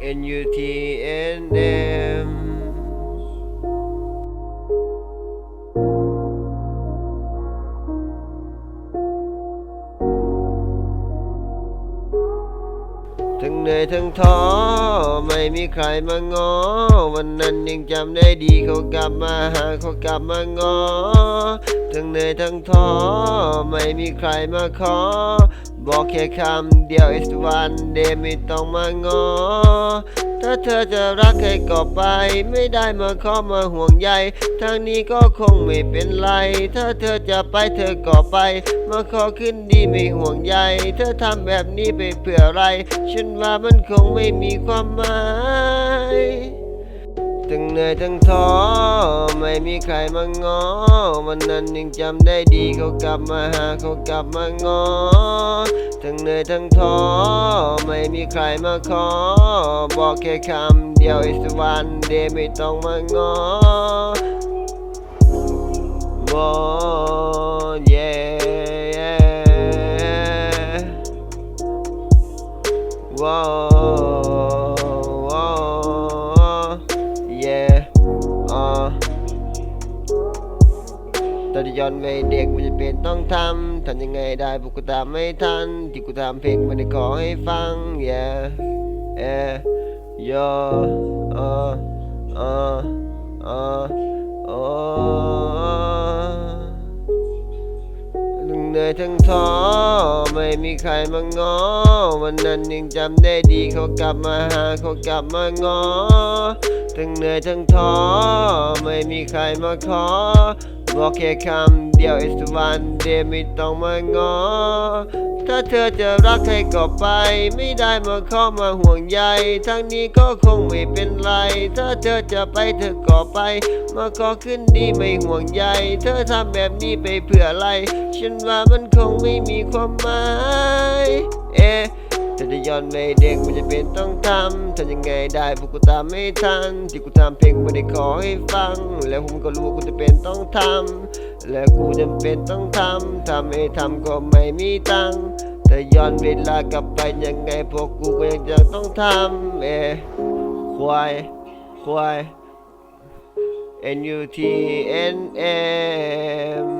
N U T N M ทั้งเหนื่อยทั้งท้อไม่มีใครมางอ วันนั้นยังจำได้ดีเขากลับมาหาเขากลับมางอ ทั้งเหนื่อยทั้งท้อไม่มีใครมาขอ บอกแค่คำเดียว is one day ไม่ต้องมางอ ถ้าเธอจะรักใครก็ไป ไม่ได้มาขอมาห่วงใยทางนี้ก็คงไม่เป็นไร ถ้าเธอจะไปเธอก็ไป มาขอขึ้นดีไม่ห่วงใยเธอทำแบบนี้ไปเพื่ออะไร ฉันว่ามันคงไม่มีความหมายทั้งเหนื่อยทั้งท้อไม่มีใครมางอ วันนั้นยังจำได้ดีเขากลับมาหาเขากลับมางอ ทั้งเหนื่อยทั้งท้อไม่มีใครมาขอ บอกแค่คำเดียว is one day ไม่ต้องมางอ Oh yeah ตอนที่ย้อนวัยเด็กมันจะเป็นต้องทำทำยังไงได้พวกกูตามไม่ทัน ที่กูทำเพลงไม่ได้ขอให้ฟัง yeah, yeah, yo, uh, uh, uh, oh ทั้งเหนื่อยทั้งท้อไม่มีใครมาง้อ วันนั้นยังจำได้ดีเขากลับมาหาเขากลับมาง้อทั้งเหนื่อยทั้งท้อไม่มีใครมาขอ บอกแค่คำเดียว is one day ไม่ต้องมางอ ถ้าเธอจะรักใครก็ไป ไม่ได้มาขอมาห่วงใย ทั้งนี้ก็คงไม่เป็นไร ถ้าเธอจะไปเธอก็ไป มาขอขึ้นดีไม่ห่วงใย เธอทำแบบนี้ไปเพื่ออะไร ฉันว่ามันคงไม่มีความหมาย เอ๊ะถ้าจะย้อนไปเด็กมันจะเป็นต้องทำทำยังไงได้พวกกูตามไม่ทัน ที่กูทำเพลงไม่ได้ขอให้ฟัง แล้วผมก็รู้ว่ากูจะเป็นต้องทำและกูจำเป็นต้องทำทำไม่ทำก็ไม่มีตังค์แต่ย้อนเวลากลับไปยังไงพวกกูก็ยังจะต้องทำเอควายควาย N U T N M